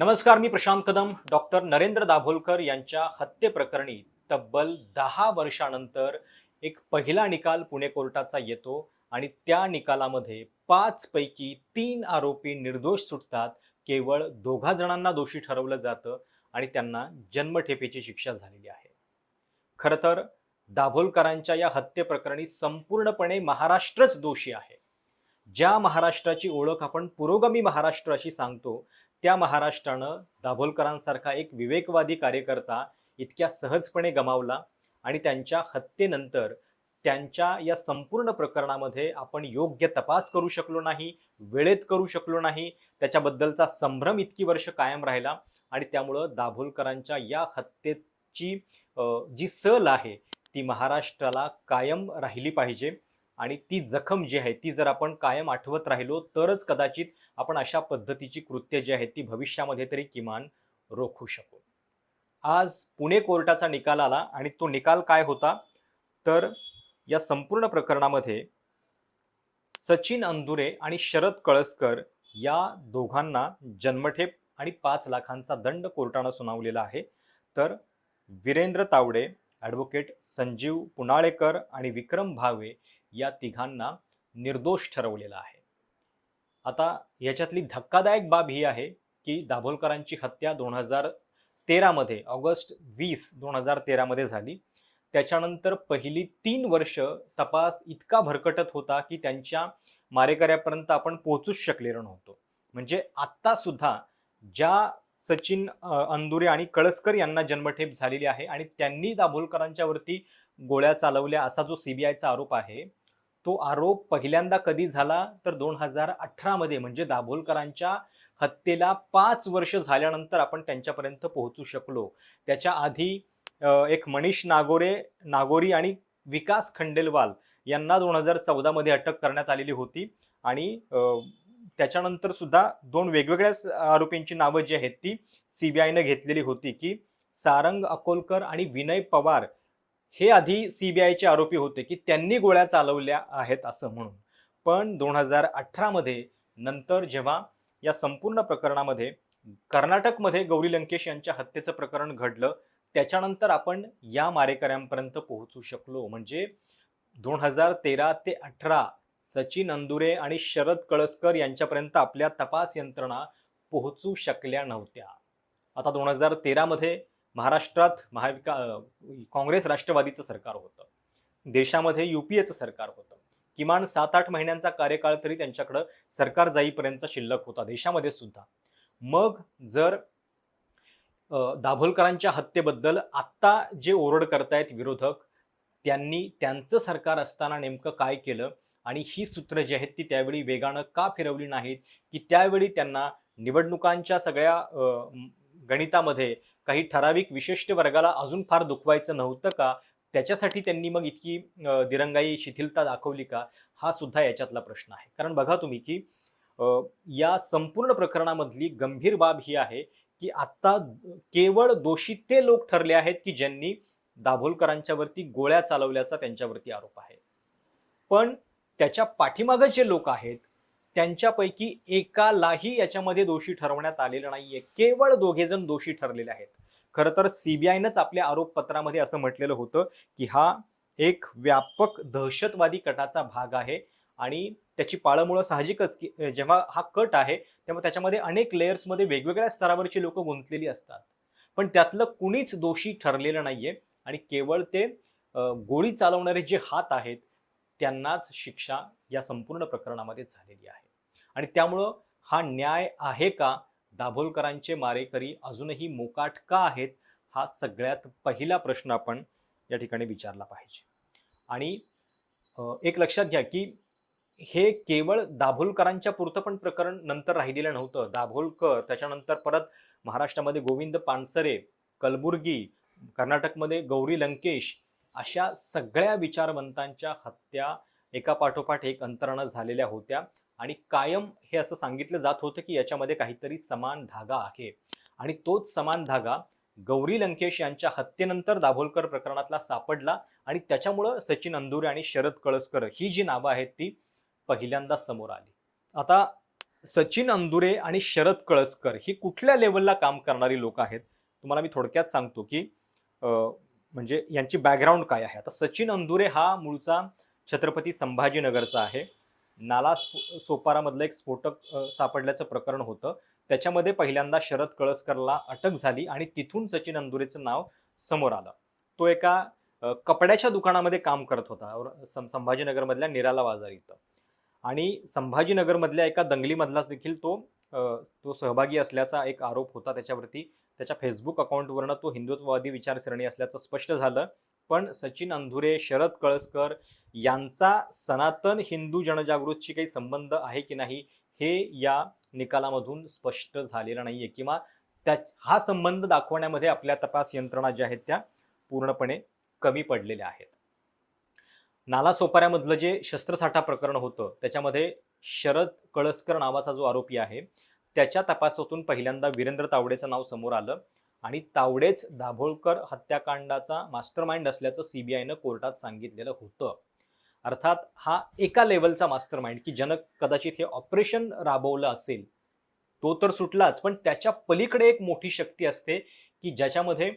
नमस्कार मी प्रशांत कदम. डॉक्टर नरेंद्र दाभोलकर यांच्या हत्येप्रकरणी तब्बल दहा वर्षानंतर एक पहिला निकाल पुणे कोर्टाचा येतो आणि त्या निकालामध्ये पाच पैकी तीन आरोपी निर्दोष सुटतात. केवळ दोघा जणांना दोषी ठरवलं जातं आणि त्यांना जन्मठेपेची शिक्षा झालेली आहे. खरं तर दाभोलकरांच्या या हत्येप्रकरणी संपूर्णपणे महाराष्ट्रच दोषी आहे. ज्या महाराष्ट्राची ओळख आपण पुरोगामी महाराष्ट्र अशी सांगतो त्या महाराष्ट्रानं दाभोलकरांसारखा एक विवेकवादी कार्यकर्ता इतक्या सहजपणे गमावला आणि त्यांच्या हत्येनंतर त्यांच्या या संपूर्ण प्रकरणामध्ये आपण योग्य तपास करू शकलो नाही वेळेत करू शकलो नाही त्याच्याबद्दलचा संभ्रम इतकी वर्ष कायम राहिला आणि त्यामुळं दाभोलकरांच्या या हत्येची जी सल आहे ती महाराष्ट्राला कायम राहिली पाहिजे. आणि ती जखम जी आहे ती जर आपण कायम आठवत राहिलो तरच कदाचित आपण अशा पद्धतीची कृत्य जी आहेत ती भविष्यामध्ये तरी किमान रोखू शकू. आज पुणे कोर्टाचा निकाल आला आणि तो निकाल काय होता? तर या संपूर्ण प्रकरणामध्ये सचिन अंदुरे आणि शरद कळसकर या दोघांना जन्मठेप आणि पाच लाखांचा दंड कोर्टानं सुनावलेला आहे. तर वीरेंद्र तावडे ॲडव्होकेट संजीव पुनाळेकर आणि विक्रम भावे या तिघांना निर्दोष ठरवलेला आहे. आता याच्यातली धक्कादायक बाब ही आहे की दाभोलकरांची हत्या दोन हजार तेरामध्ये ऑगस्ट वीस दोन हजार तेरामध्ये झाली. त्याच्यानंतर पहिली तीन वर्ष तपास इतका भरकटत होता की त्यांच्या मारेकऱ्यापर्यंत आपण पोहोचूच शकलेलो नव्हतो. म्हणजे आत्तासुद्धा ज्या सचिन अंदुरे आणि कळसकर यांना जन्मठेप झालेली आहे आणि त्यांनी दाभोलकरांच्या वरती गोळ्या चालवल्या असा जो सीबीआयचा आरोप आहे तो आरोप पहिल्यांदा कधी झाला? तर दोन हजार अठरामध्ये म्हणजे दाभोलकरांच्या हत्येला पाच वर्ष झाल्यानंतर आपण त्यांच्यापर्यंत पोहोचू शकलो. त्याच्या आधी एक मनीष नागोरे नागोरी आणि विकास खंडेलवाल यांना दोन हजार चौदामध्ये अटक करण्यात आलेली होती. आणि त्याच्यानंतर सुद्धा दोन वेगवेगळ्याच आरोपींची नावं जी आहेत ती सीबीआयनं घेतलेली होती की सारंग अकोलकर आणि विनय पवार हे आधी सीबीआयचे आरोपी होते की त्यांनी गोळ्या चालवल्या आहेत असं म्हणून. पण दोन हजार अठरामध्ये नंतर जेव्हा या संपूर्ण प्रकरणामध्ये कर्नाटकमध्ये गौरी लंकेश यांच्या हत्येचं प्रकरण घडलं त्याच्यानंतर आपण या मारेकऱ्यांपर्यंत पोहोचू शकलो. म्हणजे दोन हजार तेरा ते अठरा सचिन अंदुरे आणि शरद कळसकर यांच्यापर्यंत आपल्या तपास यंत्रणा पोहोचू शकल्या नव्हत्या. आता दोन हजार तेरामध्ये महाराष्ट्रात महाविका काँग्रेस राष्ट्रवादीचं सरकार होतं. देशामध्ये युपीएचं सरकार होतं. किमान सात आठ महिन्यांचा कार्यकाळ तरी त्यांच्याकडं सरकार जाईपर्यंत शिल्लक होता देशामध्ये सुद्धा. मग जर दाभोलकरांच्या हत्येबद्दल आत्ता जे ओरड करतायत विरोधक त्यांनी त्यांचं सरकार असताना नेमकं काय केलं आणि ही सूत्र जी आहेत ती त्यावेळी वेगानं का फिरवली नाहीत की त्यावेळी त्यांना निवडणुकांच्या सगळ्या गणितामध्ये काही ठराविक विशिष्ट वर्गाला अजून फार दुखवायचं नव्हतं का? त्याच्यासाठी त्यांनी मग इतकी दिरंगाई शिथिलता दाखवली का? हा सुद्धा याच्यातला प्रश्न आहे. कारण बघा तुम्ही की या संपूर्ण प्रकरणामधली गंभीर बाब ही आहे की आत्ता केवळ दोषी ते लोक ठरले आहेत की ज्यांनी दाभोलकरांच्यावरती गोळ्या चालवल्याचा त्यांच्यावरती आरोप आहे. पण त्याच्या पाठीमागं जे लोक आहेत त्यांच्यापैकी एकालाही याच्यामध्ये दोषी ठरवण्यात आलेलं नाहीये. केवळ दोघे जण दोषी ठरलेले आहेत. खरं तर सीबीआयनंच आपल्या आरोपपत्रामध्ये असं म्हटलेलं होतं की हा एक व्यापक दहशतवादी कटाचा भाग आहे आणि त्याची पाळंमुळं साहजिकच की जेव्हा हा कट आहे तेव्हा त्याच्यामध्ये अनेक लेयर्समध्ये वेगवेगळ्या स्तरावरची लोक गुंतलेली असतात. पण त्यातलं कुणीच दोषी ठरलेलं नाहीये आणि केवळ ते गोळी चालवणारे जे हात आहेत त्यांनाच शिक्षा या संपूर्ण प्रकरणामध्ये झालेली आहे. आणि त्यामुळं हा न्याय आहे का? दाभोलकरांचे मारेकरी अजूनही मोकाट का आहेत हा सगळ्यात पहिला प्रश्न आपण या ठिकाणी विचारला पाहिजे. आणि एक लक्षात घ्या की हे केवळ दाभोलकरांच्या पुरतं पण प्रकरण नंतर राहिलेलं नव्हतं. दाभोलकर त्याच्यानंतर परत महाराष्ट्रामध्ये गोविंद पानसरे कलबुर्गी कर्नाटकमध्ये गौरी लंकेश अशा सगळ्या विचारवंतांच्या हत्या एका पाठोपाठ एक अंतरानं झालेल्या होत्या. आणि कायम हे असं सांगितलं जात होतं की याच्यामध्ये काहीतरी समान धागा आहे. आणि तोच समान धागा गौरी लंकेश यांच्या हत्येनंतर दाभोलकर प्रकरणातला सापडला आणि त्याच्यामुळं सचिन अंदुरे आणि शरद कळसकर ही जी नावं आहेत ती पहिल्यांदा समोर आली. आता सचिन अंदुरे आणि शरद कळसकर ही कुठल्या लेवलला काम करणारी लोक आहेत? तुम्हाला मी थोडक्यात सांगतो की म्हणजे यांची बॅकग्राऊंड काय आहे? आता सचिन अंदुरे हा मूळचा छत्रपती संभाजीनगरचा आहे. नाला स्फो- सोपारामधलं एक स्फोटक सापडल्याचं प्रकरण होतं. त्याच्यामध्ये पहिल्यांदा शरद कळसकरला अटक झाली आणि तिथून सचिन अंदुरेचं नाव समोर आलं. तो एका कपड्याच्या दुकानामध्ये काम करत होता सं- संभाजीनगरमधल्या निराला बाजार इथं. आणि संभाजीनगरमधल्या एका दंगलीमधलाच देखील तो तो सहभागी असल्याचा एक आरोप होता त्याच्यावरती. त्याच्या फेसबुक अकाउंटवरनं तो हिंदुत्ववादी विचारसरणी असल्याचं स्पष्ट झालं. पण सचिन अंधुरे शरद कळसकर यांचा सनातन हिंदू जनजागृतशी काही संबंध आहे की नाही हे या निकालामधून स्पष्ट झालेलं नाहीये किंवा त्या हा संबंध दाखवण्यामध्ये आपल्या तपास यंत्रणा ज्या आहेत त्या पूर्णपणे कमी पडलेल्या आहेत. नाला सोपाऱ्यामधलं जे शस्त्रसाठा प्रकरण होतं त्याच्यामध्ये शरद कळसकर नावाचा जो आरोपी आहे त्याच्या तपासातून पहिल्यांदा वीरेंद्र तावडेचं नाव समोर आलं. आणि तावडेच दाभोळकर हत्याकांडाचा मास्टर माइंड असल्याचं सीबीआयनं कोर्टात सांगितलेलं होतं. अर्थात हा एका लेवलचा मास्टर माइंड की ज्यानं कदाचित हे ऑपरेशन राबवलं असेल तो तर सुटलाच पण त्याच्या पलीकडे एक मोठी शक्ती असते की ज्याच्यामध्ये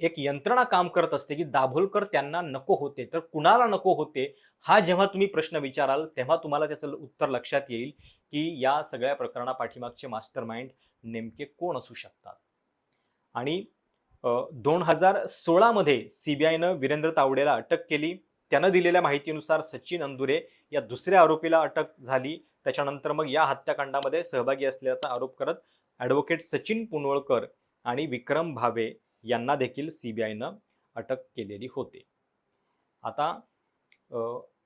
एक यंत्रणा काम करत असते की दाभोलकर त्यांना नको होते तर कुणाला नको होते हा जेव्हा तुम्ही प्रश्न विचाराल तेव्हा तुम्हाला त्याचं उत्तर लक्षात येईल की या सगळ्या प्रकरणा पाठीमागचे मास्टर माइंड नेमके कोण असू शकतात. आणि दोन हजार सोळामध्ये सी बी आयनं वीरेंद्र तावडेला अटक केली. त्यानं दिलेल्या माहितीनुसार सचिन अंदुरे या दुसऱ्या आरोपीला अटक झाली. त्याच्यानंतर मग या हत्याकांडामध्ये सहभागी असल्याचा आरोप करत ॲडव्होकेट सचिन पुनवळकर आणि विक्रम भावे यांना देखील सी बी आयनं अटक केलेली होती. आता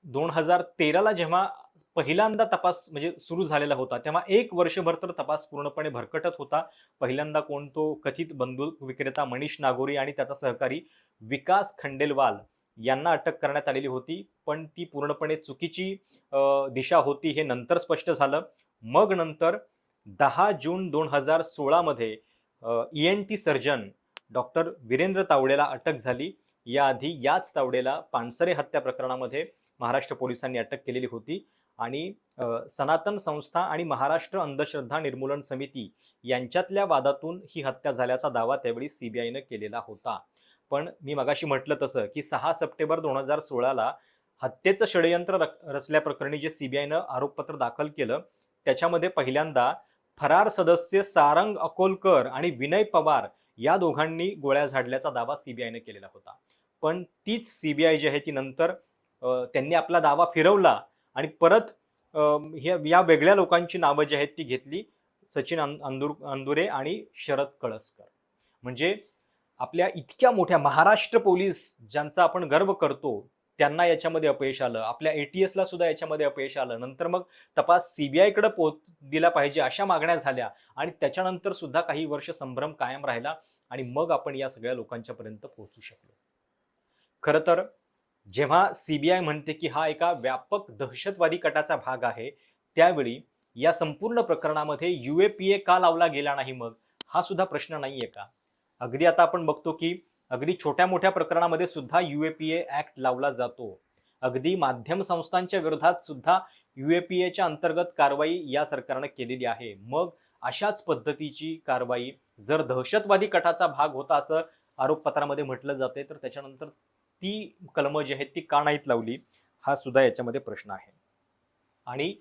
दोन हजार तेराला जेव्हा पहिल्यांदा तपास म्हणजे सुरू झालेला होता. तेव्हा एक वर्षभर तर तपास पूर्णपणे भरकटत होता. पहिल्यांदा कोण तो कथित बंदूक विक्रेता मनीष नागोरी आणि त्याचा सहकारी विकास खंडेलवाल यांना अटक करण्यात आलेली होती. पण ती पूर्णपणे चुकीची दिशा होती हे नंतर स्पष्ट झालं. मग नंतर दहा जून दोन हजार सोळामध्ये E N T surgeon doctor Virendra तावडेला अटक झाली. याआधी याच तावडेला पानसरे हत्या प्रकरणामध्ये महाराष्ट्र पोलिसांनी अटक केलेली होती. आणि सनातन संस्था आणि महाराष्ट्र अंधश्रद्धा निर्मूलन समिती यांच्यातल्या वादातून ही हत्या झाल्याचा दावा त्यावेळी सीबीआयनं केलेला होता. पण मी मगाशी म्हटलं तसं की सहा सप्टेंबर दोन हजार सोळाला हत्येचं षडयंत्र रक- रचल्याप्रकरणी जे सीबीआयनं आरोपपत्र दाखल केलं त्याच्यामध्ये पहिल्यांदा फरार सदस्य सारंग अकोलकर आणि विनय पवार या दोघांनी गोळ्या झाडल्याचा दावा सीबीआयनं केलेला होता. पण तीच सीबीआय जी आहे ती नंतर त्यांनी आपला दावा फिरवला आणि परत ह्या या वेगळ्या लोकांची नावं जी आहेत ती घेतली सचिन अंदुर अंदुरे आणि शरद कळसकर. म्हणजे आपल्या इतक्या मोठ्या महाराष्ट्र पोलीस ज्यांचा आपण गर्व करतो त्यांना याच्यामध्ये अपयश आलं. आपल्या ए टी एसला सुद्धा याच्यामध्ये अपयश आलं. नंतर मग तपास सीबीआयकडे पोच दिला पाहिजे अशा मागण्या झाल्या आणि त्याच्यानंतर सुद्धा काही वर्ष संभ्रम कायम राहिला आणि मग आपण या सगळ्या लोकांच्या पर्यंत पोहोचू शकलो. खरं तर जेव्हा सीबीआय म्हणते की हा एका व्यापक दहशतवादी कटाचा भाग आहे त्यावेळी या संपूर्ण प्रकरणामध्ये यू ए पी ए का लावला गेला नाही मग? हा सुद्धा प्रश्न आहे का? अगदी आता आपण बघतो की अगदी छोट्या मोठ्या प्रकरणामध्ये सुद्धा U A P A act लावला जातो. अगदी माध्यम संस्थांच्या विरोधात सुद्धा यू ए पी एच्या अंतर्गत कारवाई या सरकारनं केलेली आहे. मग अशाच पद्धतीची कारवाई जर दहशतवादी कटाचा भाग होता असं आरोपपत्रामध्ये म्हटलं जाते तर त्याच्यानंतर ती कलमं जी आहेत ती का नाहीत लावली हा सुद्धा याच्यामध्ये प्रश्न आहे. आणि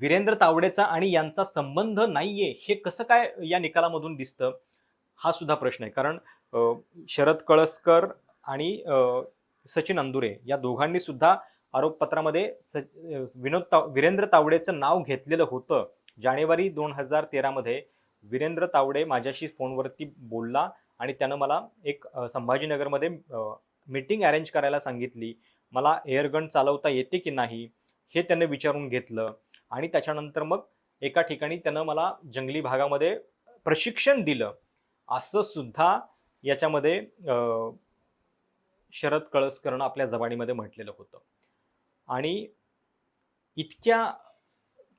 वीरेंद्र तावडेचा आणि यांचा संबंध नाहीये हे कसं काय या निकालामधून दिसतं हा सुद्धा प्रश्न आहे. कारण शरद कळसकर आणि सचिन अंदुरे या दोघांनी सुद्धा आरोपपत्रामध्ये स विनोद ताव वीरेंद्र तावडेचं नाव घेतलेलं होतं. जानेवारी दोन हजार तेरामध्ये वीरेंद्र तावडे माझ्याशी फोनवरती बोलला आणि त्यानं मला एक संभाजीनगरमध्ये मीटिंग अरेंज करायला सांगितली मला एअरगन चालवता येते की नाही हे त्यानं विचारून घेतलं आणि त्याच्यानंतर मग एका ठिकाणी त्यानं मला जंगली भागामध्ये प्रशिक्षण दिलं. असं सुद्धा याच्यामध्ये शरद कळसकरनं आपल्या जबानीमध्ये म्हटलेलं होतं. आणि इतक्या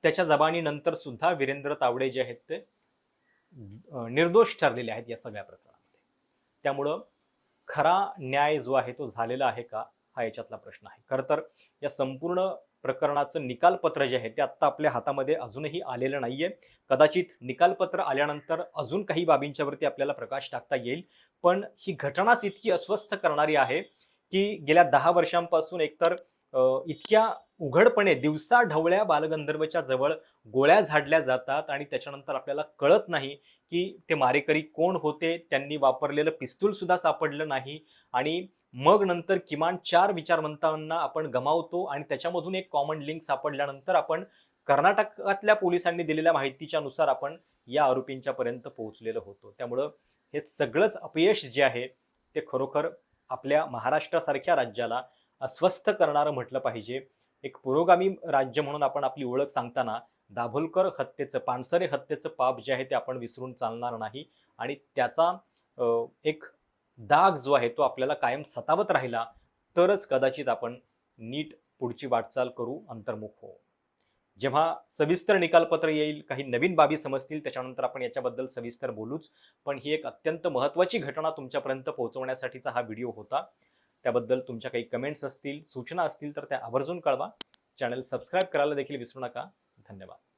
त्याच्या जबानीनंतर सुद्धा वीरेंद्र तावडे जे आहेत ते निर्दोष ठरलेले आहेत या सगळ्या प्रकरणामध्ये. त्यामुळं खरा न्याय जो आहे तो झालेला आहे का? हा याच्यातला प्रश्न आहे. खरं तर या संपूर्ण प्रकरणाचं निकालपत्र जे आहे ते आत्ता आपल्या हातामध्ये अजूनही आलेलं नाहीये. कदाचित निकालपत्र आल्यानंतर अजून काही बाबींच्यावरती आपल्याला प्रकाश टाकता येईल. पण ही घटनाच इतकी अस्वस्थ करणारी आहे की गेल्या दहा वर्षांपासून एकतर इतक्या उघडपणे दिवसा ढवळ्या बालगंधर्वच्या जवळ गोळ्या झाडल्या जातात आणि त्याच्यानंतर आपल्याला कळत नाही की ते मारेकरी कोण होते त्यांनी वापरलेलं पिस्तूलसुद्धा सापडलं नाही आणि मग नंतर किमान चार विचारवंतांना आपण गमावतो आणि त्याच्यामधून एक कॉमन लिंक सापडल्यानंतर आपण कर्नाटकातल्या पोलिसांनी दिलेल्या माहितीच्या नुसार आपण या आरोपींच्या पर्यंत पोहोचलेलो होतो. त्यामुळं हे सगळंच अपयश जे आहे ते खरोखर आपल्या महाराष्ट्रासारख्या राज्याला अस्वस्थ करणारं म्हटलं पाहिजे. एक पुरोगामी राज्य म्हणून आपण आपली ओळख सांगताना दाभोलकर हत्येचं पानसरे हत्येचं पाप जे आहे ते आपण विसरून चालणार नाही. आणि त्याचा एक दाग जो आहे तो आपल्याला कायम सतावत राहिला तरच कदाचित आपण नीट पुढची वाटचाल करू अंतर्मुख हो जेव्हा सविस्तर निकालपत्र येईल काही नवीन बाबी समजतील त्याच्यानंतर आपण याच्याबद्दल सविस्तर बोलूच. पण ही एक अत्यंत महत्त्वाची घटना तुमच्यापर्यंत पोहोचवण्यासाठीचा हा व्हिडिओ होता. त्याबद्दल तुमच्या काही कमेंट्स असतील सूचना असतील तर त्या आवर्जून कळवा. चॅनल सबस्क्राईब करायला देखील विसरू नका. धन्यवाद.